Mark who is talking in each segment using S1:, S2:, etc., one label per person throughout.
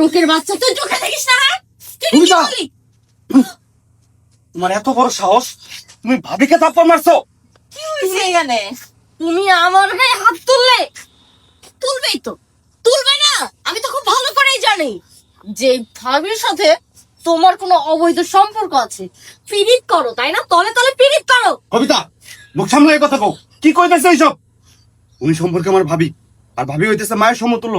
S1: লোকের বাচ্চা তুই চোখে দেখিস না হ্যাঁ?
S2: তুমি
S1: কি
S2: তোমার এত বড় সাহস তুমি ভাবিকে থাপ্পড় মারছো?
S1: তুমি এখানে? তুমি আমার গায়ে হাত তুললে? তুলবেই তো। তুলবে না? আমি তো খুব ভালো করেই জানি। যে ভাবির সাথে তোমার কোনো অবৈধ সম্পর্ক আছে পিরিত করো তাই না? তলে তলে পিরিত করো।
S2: কবিতা মুখ সামনে কথা কও। কি কইতেছে এইসব? উনি সম্পর্কে আমার ভাবি আর ভাবি হইতেছে মায়ের সমতুল্য।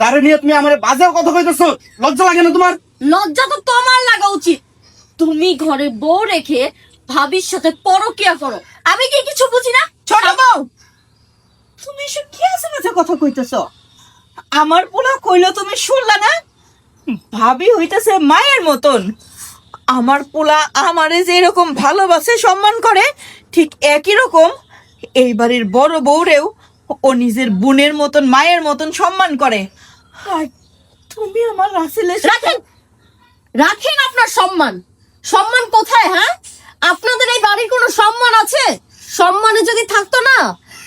S2: তারে নিয়ে তুমি আমার বাজে কথা কইতেছো? লজ্জা লাগে না তোমার?
S1: লজ্জা তো তোমার লাগা উচিত। তুমি ঘরে বউ রেখে ভাবির সাথে পরকিয়া করো। আমি কি কিছু বুঝি না?
S3: ছোট বউ! তুমি এসব কি আছে মাঝে কথা কইতেছ? আমার পোলা কইলো তুমি শুনলা না? ভাবি হইতেছে মায়ের মতন। আমার পোলা আমারে যে এরকম ভালোবাসে সম্মান করে ঠিক একই রকম। এই বাড়ির বড় বউরেও ও নিজের বোনের মতন, মায়ের মতন সম্মান করে। আর তুমি আমার রাসেলের
S1: রাখেন! রাখেন আপনার সম্মান। সম্মান কোথায় হ্যাঁ? আপনাদের এই বাড়ির কোনো সম্মান আছে? সম্মানে যদি থাকতো না,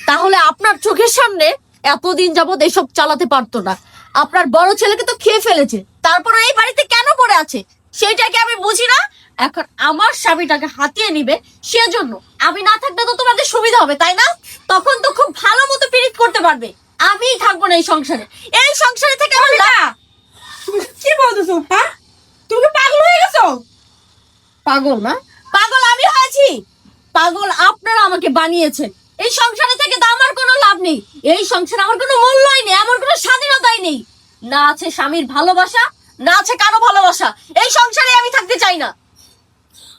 S1: তাহলে আপনার চোখের সামনে এতদিন যাবৎ এসব চালাতে পারতো না। আপনার বড় ছেলেকে তো খেয়ে ফেলেছে। তারপর এই বাড়িতে কেন পড়ে আছে? সেটাকে আমি বুঝি না। এখন আমার স্বামীটাকে হাতিয়ে নিবে সেজন্য আমি না থাকলে তো তোমাদের সুবিধা হবে তাই না? তখন তো খুব ভালো মতো পিরিত করতে পারবে। আমিই থাকব না এই সংসারে। এই সংসারে থেকে আমার
S3: তুমি কি বলতেছো হ্যাঁ? তুমি পাগল হয়ে গেছো?
S1: পাগল না? পাগল আমি হয়েছি। পাগল আপনারা আমাকে বানিয়েছেন। এই সংসারে থেকে তো আমার কোনো লাভ নেই। এই সংসারে আমার কোনো মূল্যই নেই আমার কোনো স্বাধীনতাই নেই। না আছে স্বামীর ভালোবাসা না আছে কারও ভালোবাসা। এই সংসারে আমি থাকতে চাই না।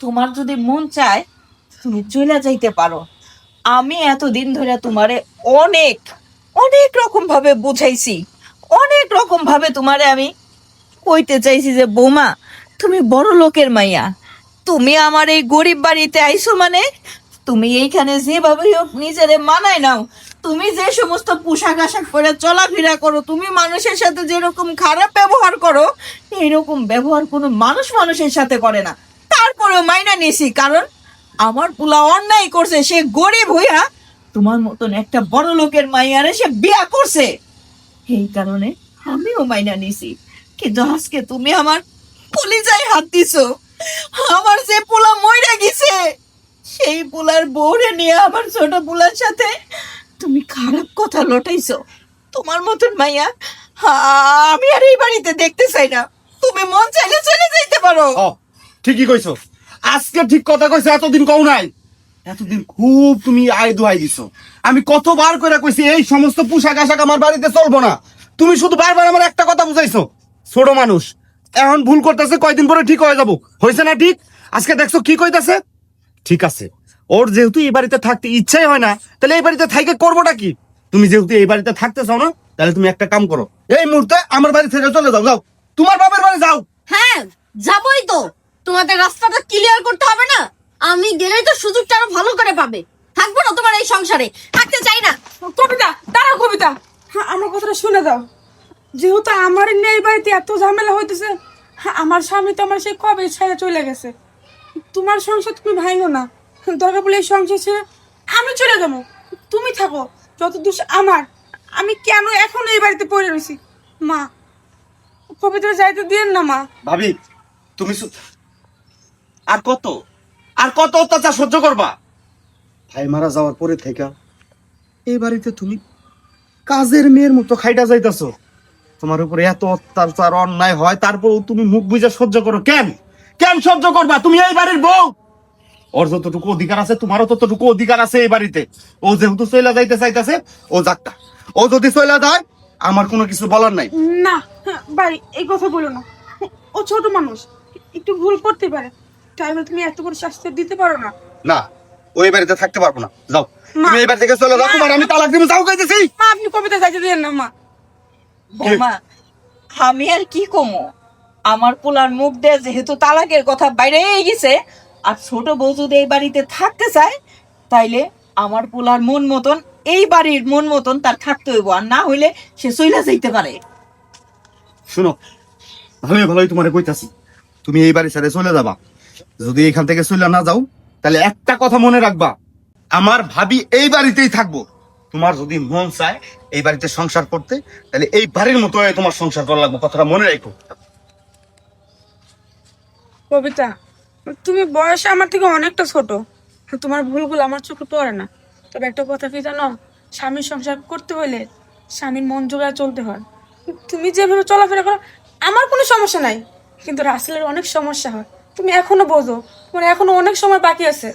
S3: তোমার যদি মন চায়, তুমি চলে যাইতে পারো। আমি এতদিন ধরে তোমারে অনেক অনেক রকম ভাবে বুঝাইছি। অনেক রকম ভাবে তোমারে আমি কইতে চাইছি যে, বৌমা, তুমি বড় লোকের মাইয়া। তুমি আমার এই গরিব বাড়িতে আইছো মানে তুমি এইখানে যেভাবে হোক নিজেরে মানায় নাও। তুমি যে সমস্ত পোশাক আশাক পরে চলাফেরা করো, তুমি মানুষের সাথে যেরকম খারাপ ব্যবহার করো, এইরকম ব্যবহার কোনো মানুষ মানুষের সাথে করে না। তারপরেও মাইনা নিয়েছি, কারণ আমার পোলা অন্যায় করছে, সে গরিব হইয়া তোমার মতন একটা বড় লোকের মাইয়ারে সে বিয়া করছে। এই কারণে আমিও মাইনা নিছি কিন্তু আজকে তুমি আমার কলিজায় হাত দিছো। আমার যে পোলা মইরা গেছে, সেই পোলার বউরে নিয়ে আমার ছোট পোলার সাথে তুমি খারাপ কথা লটাইছো। তোমার মতন মাইয়া আমি আর এই বাড়িতে দেখতে চাই না। তুমি মন চাইলে চলে যাইতে পারো।
S2: ঠিকই কইছো। আজকে ঠিক কথা কইছো, এতদিন কও নাই। এতদিন খুব তুমি আয় দুহাই দিছো। আমি কতবার করে কইছি, এই সমস্ত পোশাক আশাক আমার বাড়িতে চলবো না। তুমি শুধু বারবার আমার একটা কথা বুঝাইছো, ছোট মানুষ। এখন ভুল করতেছে, কয়দিন পরে ঠিক হয়ে যাব। হয়েছে না ঠিক? আজকে দেখছ কি কইতাছে? ঠিক আছে। ওর যেহেতু এই বাড়িতে থাকতে ইচ্ছাই হয় না, তাহলে এই বাড়িতে থাইকে করবোটা কি? তুমি যেহেতু এই বাড়িতে থাকতে চাও না, তাহলে তুমি একটা কাম করো। এই মুহূর্তে আমার বাড়ি থেকে চলে যাও যাও। তোমার বাপের বাড়ি যাও।
S1: হ্যাঁ যাবই তো। তোমাদের রাস্তাটা ক্লিয়ার করতে হবে না? আমি গেলেই তো সুযোগটা আরও ভালো করে পাবে। থাকব না তোমার এই সংসারে? থাকতে চাই না।
S4: কবিতা দাঁড়াও কবিতা। হ্যাঁ, আমার কথাটা শুনে দাও। যেহেতু আমার নিয়ে এই বাড়িতে এত ঝামেলা হইতেছে হ্যাঁ, আমার স্বামী তো আমার সেই কবে ছেড়ে চলে গেছে। তোমার সংসার তুমি ভাইও না। দরকার বলে এই সংসার ছেড়ে আমি চলে যাব। তুমি থাকো যত দোষ আমার। আমি কেন এখন এই বাড়িতে পড়ে রয়েছি? মা কবিতা যাইতে দিন না মা।
S2: ভাবি তুমি আর কত? আর কত অত্যাচার সহ্য করবা? ভাই মারা যাওয়ার পরে থেকে এই বাড়িতে তুমি কাজের মেয়ের মতো খাইটা যাইতাছো। তোমার উপরে এত অত্যাচার অন্যায় হয় তারপর তুমি মুখ বুঝে সহ্য করো কেন? কেন সহ্য করবা? তুমি এই বাড়ির বউ। ওর যতটুকু অধিকার আছে তোমারও ততটুকু অধিকার আছে এই বাড়িতে। ও যেহেতু চইলা যাইতে চাইতেছে ও যাকটা ও যদি চইলা যায় আমার কোনো কিছু বলার নাই।
S4: না হ্যাঁ, ভাই এই কথা বলো না। ও ছোট মানুষ একটু ভুল করতে পারে। টাইমে তুমি এত করে শাস্তি দিতে পারো না।
S2: না ওই বাড়িতে থাকতে পারব না। যাও। তুমি এই বাড়ি থেকে চলে যাও। তোমার আমি তালাক দিব যাও কইতেছি
S4: মা আপনি কবিতা যাইতে দেন না মা।
S3: বৌমা আমি আর কি কমো? আমার পোলার মুখ দিয়ে যেহেতু তালাকের কথা বাইরে গেছে আর ছোট বউ যদি এই বাড়িতে থাকতে চায় তাইলে আমার পোলার মন মতন এই বাড়ির মন মতন তার থাকতে হইব। আর না হইলে সে চইলা যাইতে পারে।
S2: শুনো ভালোই ভালোই তোমার কইতাছি। তুমি এই বাড়ি ছেড়ে চলে যাবা। যদি এখান থেকে চলে না যাও, তাহলে একটা কথা মনে রাখবা। আমার ভাবি এই বাড়িতেই থাকব। তোমার যদি মন চায় এই বাড়িতে সংসার করতে, তাহলে এই বাড়ির মতো তোমার সংসার করা লাগবে। কথাটা মনে রাখো।
S4: কবিতা, তুমি বয়সে আমার থেকে অনেকটা ছোট। তোমার ভুলগুলো আমার চোখে পড়ে না। তবে একটা কথা কি জানো? স্বামীর সংসার করতে হলে স্বামীর মন জোগায় চলতে হয়। তুমি যেভাবে চলাফেরা করো, আমার কোনো সমস্যা নাই। কিন্তু রাসেলের অনেক সমস্যা হয়। তুমি এখনও বোঝো। তোমার এখনও অনেক সময় বাকি আছে।